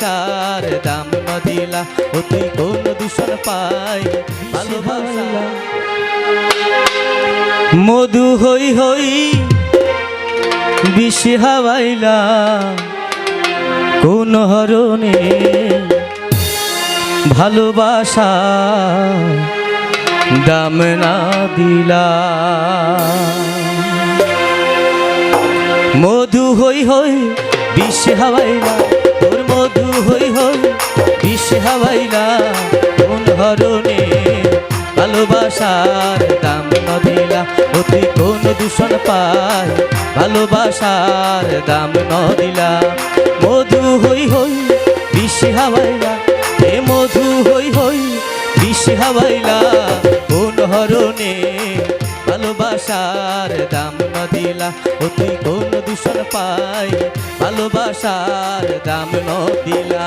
ভালোবাসার দাম দিলা তুই কোন দূষণ পাই? ভালোবাসা। মধু হই হই বিষ হাওয়াইলা, কোন হরণে? ভালোবাসা দাম না দিলা। মধু হই হই বিষ হাওয়াইলা মধু হই হই বিষ হাওয়াইলা কোন হরণে ভালোবাসার দাম ন দিলা ও কোন দূষণ পাই ভালোবাসার দাম ন দিলা। মধু হই হই বিষ হাওয়াইলা এ মধু হই হই বিষ হাওয়াইলা কোন হরণে ভালোবাসার দাম না দিলা ও তুই কোন দূষণ পাই ভালোবাসার দাম না দিলা।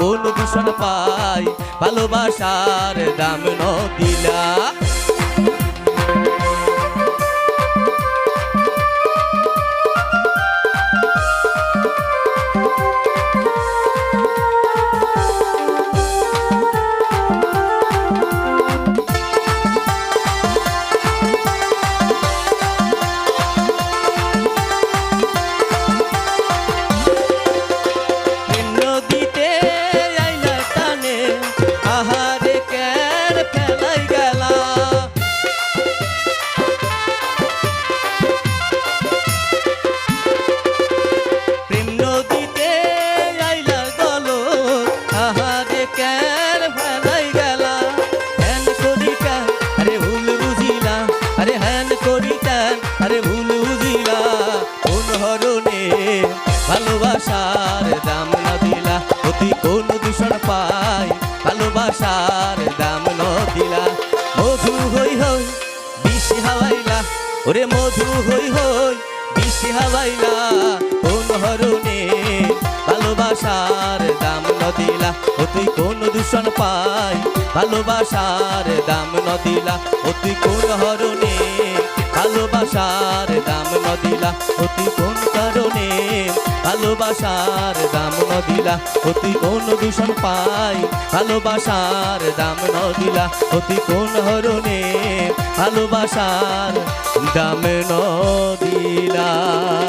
কোন দূষণ পাই ভালোবাসার দাম ন দিলা ভালোবাসার দাম না দিলা, অতি কোন দূষণ পাই। ভালোবাসার দাম ন দিলা, মধু হই হই বিষ হাওয়াইলা। ওরে মধু হই হই বিষ হাওয়াইলা, কোন হরণে ভালোবাসার দাম ন দিলা তুই কোন দূষণ পাই। ভালোবাসার দাম ন দিলা তুই কোন হরণে ভালোবাসার দাম নদিলা, অতি কোন কারণে? ভালোবাসার দাম নদিলা, অতি কোন দূষণ পাই? ভালোবাসার দাম নদিলা, অতি কোন হরণে? ভালোবাসার দাম ন দিলা